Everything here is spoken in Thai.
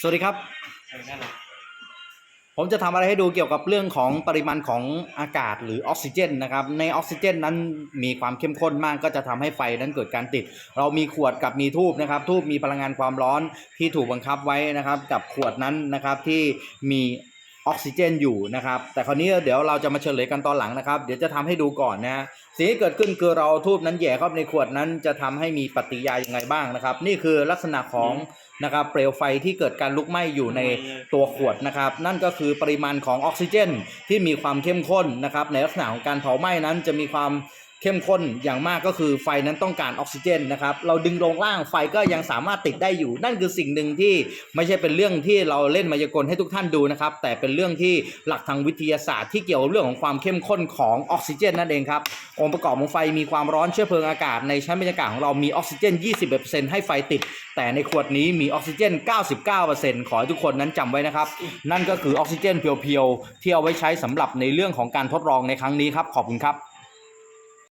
สวัสดีครับเออนั่นแหละผมจะทำอะไรให้ดูเกี่ยวกับเรื่องของปริมาณของอากาศหรือออกซิเจนนะครับ ในออกซิเจนนั้นมีความเข้มข้นมากก็จะทำให้ไฟนั้นเกิดการติด เรามีขวดกับมีทูบนะครับ ทูบมีพลังงานความร้อนที่ถูกบังคับไว้นะครับ กับขวดนั้นนะครับที่มี ออกซิเจนอยู่นะครับ แต่คราวนี้เดี๋ยวเราจะมาเฉลยกันตอนหลังนะครับ เดี๋ยวจะทำให้ดูก่อนนะสิ่งที่เกิดขึ้นคือเราทูบนั้นแย่เข้าไปในขวดนั้นจะทำให้มีปฏิกิริยายังไงบ้างนะครับ นี่คือลักษณะของนะครับเปลวไฟที่เกิดการลุกไหม้อยู่ในตัวขวดนะครับ นั่นก็คือปริมาณของออกซิเจน ที่มีความเข้มข้นนะครับ ในลักษณะของการเผาไหม้นั้นจะมีความ เข้มข้นอย่างมากก็คือไฟนั้นต้องการออกซิเจนนะครับ เราดึงลงล่างไฟก็ยังสามารถติดได้อยู่ นั่นคือสิ่งหนึ่งที่ไม่ใช่เป็นเรื่องที่เราเล่นมายากลให้ทุกท่านดูนะครับ แต่เป็นเรื่องที่หลักทางวิทยาศาสตร์ที่เกี่ยวเรื่องของความเข้มข้นของออกซิเจนนั่นเองครับองค์ประกอบของไฟมีความร้อนเชื้อเพลิงอากาศในชั้นบรรยากาศของเรามีออกซิเจน20%ให้ไฟติด แต่ในขวดนี้มีออกซิเจน 99%ขอให้ทุกคนนั้นจำไว้นะครับ นั่นก็คือออกซิเจนเพียวๆที่เอาไว้ใช้สำหรับในเรื่องของการทดลองในครั้งนี้ครับขอบคุณครับ